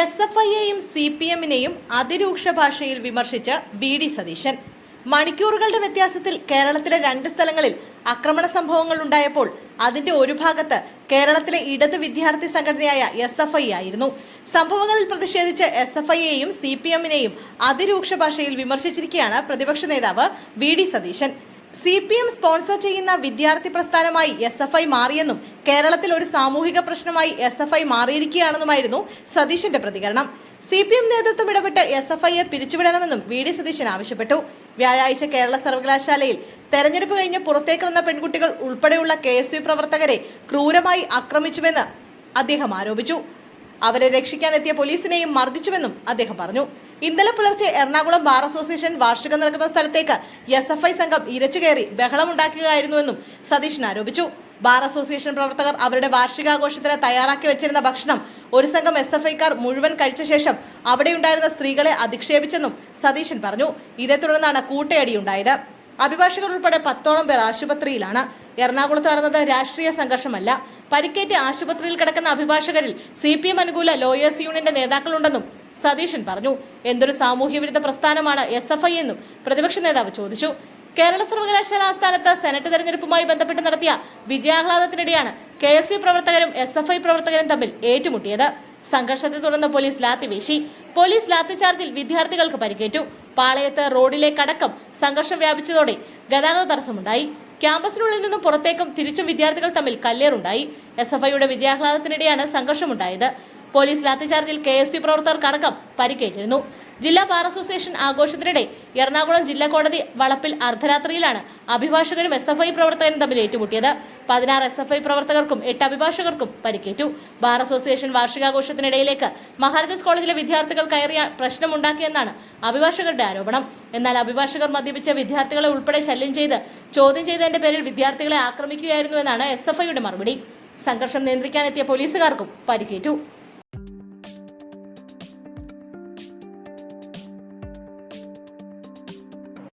S F ഐയെയും C P എമ്മിനെയും അതിരൂക്ഷ ഭാഷയിൽ വിമർശിച്ച് വി ഡി സതീശൻ. മണിക്കൂറുകളുടെ വ്യത്യാസത്തിൽ കേരളത്തിലെ രണ്ട് സ്ഥലങ്ങളിൽ ആക്രമണ സംഭവങ്ങൾ ഉണ്ടായപ്പോൾ അതിന്റെ ഒരു ഭാഗത്ത് കേരളത്തിലെ ഇടത് വിദ്യാർത്ഥി സംഘടനയായ എസ് എഫ് ഐ ആയിരുന്നു. സംഭവങ്ങളിൽ പ്രതിഷേധിച്ച് എസ് എഫ് ഐയെയും സി പി എമ്മിനെയും അതിരൂക്ഷ ഭാഷയിൽ വിമർശിച്ചിരിക്കുകയാണ് പ്രതിപക്ഷ നേതാവ് V D Satheesan. C P M sponsor ചെയ്യുന്ന വിദ്യാർത്ഥി പ്രസ്ഥാനമായി എസ് എഫ് ഐ മാറിയെന്നും കേരളത്തിൽ ഒരു സാമൂഹിക പ്രശ്നമായി എസ് എഫ് ഐ മാറിയിരിക്കുകയാണെന്നുമായിരുന്നു സതീശന്റെ പ്രതികരണം. സി പി എം നേതൃത്വം ഇടപെട്ട് എസ് എഫ് ഐയെ പിരിച്ചുവിടണമെന്നും വി ഡി സതീശൻ ആവശ്യപ്പെട്ടു. വ്യാഴാഴ്ച കേരള സർവകലാശാലയിൽ തെരഞ്ഞെടുപ്പ് കഴിഞ്ഞ് പുറത്തേക്ക് വന്ന പെൺകുട്ടികൾ ഉൾപ്പെടെയുള്ള കെ എസ് യു പ്രവർത്തകരെ ക്രൂരമായി ആക്രമിച്ചുവെന്ന് അദ്ദേഹം ആരോപിച്ചു. അവരെ രക്ഷിക്കാനെത്തിയ പോലീസിനെയും മർദ്ദിച്ചുവെന്നും അദ്ദേഹം പറഞ്ഞു. ഇന്നലെ പുലർച്ചെ എറണാകുളം ബാർ അസോസിയേഷൻ വാർഷികം നടക്കുന്ന സ്ഥലത്തേക്ക് എസ് എഫ് ഐ സംഘം ഇരച്ചുകയറി ബഹളമുണ്ടാക്കുകയായിരുന്നുവെന്നും സതീശൻ ആരോപിച്ചു. ബാർ അസോസിയേഷൻ പ്രവർത്തകർ അവരുടെ വാർഷികാഘോഷത്തിന് തയ്യാറാക്കി വെച്ചിരുന്ന ഭക്ഷണം ഒരു സംഘം എസ് എഫ് ഐക്കാർ മുഴുവൻ കഴിച്ച ശേഷം അവിടെയുണ്ടായിരുന്ന സ്ത്രീകളെ അധിക്ഷേപിച്ചെന്നും സതീശൻ പറഞ്ഞു. ഇതേ തുടർന്നാണ് കൂട്ടയടിയുണ്ടായത്. അഭിഭാഷകർ ഉൾപ്പെടെ പത്തോളം പേർ ആശുപത്രിയിലാണ്. എറണാകുളത്ത് നടന്നത് രാഷ്ട്രീയ സംഘർഷമല്ല. പരിക്കേറ്റ് ആശുപത്രിയിൽ കിടക്കുന്ന അഭിഭാഷകരിൽ സി പി എം അനുകൂല ലോയേഴ്സ് യൂണിയന്റെ നേതാക്കളുണ്ടെന്നും സതീശൻ പറഞ്ഞു. എന്തൊരു സാമൂഹ്യ വിരുദ്ധ പ്രസ്ഥാനമാണ് എസ് എഫ് ഐ എന്നും പ്രതിപക്ഷ നേതാവ് ചോദിച്ചു. കേരള സർവകലാശാല ആസ്ഥാനത്ത് സെനറ്റ് തെരഞ്ഞെടുപ്പുമായി ബന്ധപ്പെട്ട് നടത്തിയ വിജയാഹ്ലാദത്തിനിടെയാണ് കെ എസ് യു പ്രവർത്തകരും എസ് എഫ് ഐ പ്രവർത്തകരും തമ്മിൽ ഏറ്റുമുട്ടിയത്. സംഘർഷത്തെ തുടർന്ന് പോലീസ് ലാത്തി വീശി. പോലീസ് ലാത്തി ലാത്തിചാർജിൽ വിദ്യാർത്ഥികൾക്ക് പരിക്കേറ്റു. പാളയത്ത് റോഡിലെ കടക്കം സംഘർഷം വ്യാപിച്ചതോടെ ഗതാഗത തടസ്സമുണ്ടായി. ക്യാമ്പസിനുള്ളിൽ നിന്നും പുറത്തേക്കും തിരിച്ചും വിദ്യാർത്ഥികൾ തമ്മിൽ കല്ലേറുണ്ടായി. എസ് എഫ് ഐയുടെ വിജയാഹ്ലാദത്തിനിടെയാണ് സംഘർഷമുണ്ടായത്. പോലീസ് ലാത്തിചാർജിൽ കെ എസ് യു പ്രവർത്തകർക്കടക്കം പരിക്കേറ്റിരുന്നു. ജില്ലാ ബാർ അസോസിയേഷൻ ആഘോഷത്തിനിടെ എറണാകുളം ജില്ലാ കോടതി വളപ്പിൽ അർദ്ധരാത്രിയിലാണ് അഭിഭാഷകരും എസ് എഫ് ഐ പ്രവർത്തകരും തമ്മിൽ ഏറ്റുമുട്ടിയത്. പതിനാറ് എസ് എഫ് ഐ പ്രവർത്തകർക്കും എട്ട് അഭിഭാഷകർക്കും പരിക്കേറ്റു. ബാർ അസോസിയേഷൻ വാർഷികാഘോഷത്തിനിടയിലേക്ക് മഹാരാജാസ് കോളേജിലെ വിദ്യാർത്ഥികൾ കയറിയ പ്രശ്നമുണ്ടാക്കിയെന്നാണ് അഭിഭാഷകരുടെ ആരോപണം. എന്നാൽ അഭിഭാഷകർ മദ്യപിച്ച വിദ്യാർത്ഥികളെ ഉൾപ്പെടെ ശല്യം ചെയ്ത് ചോദ്യം ചെയ്തതിന്റെ പേരിൽ വിദ്യാർത്ഥികളെ ആക്രമിക്കുകയായിരുന്നുവെന്നാണ് എസ് എഫ് ഐയുടെ മറുപടി. സംഘർഷം നിയന്ത്രിക്കാനെത്തിയ പോലീസുകാർക്കും പരിക്കേറ്റു.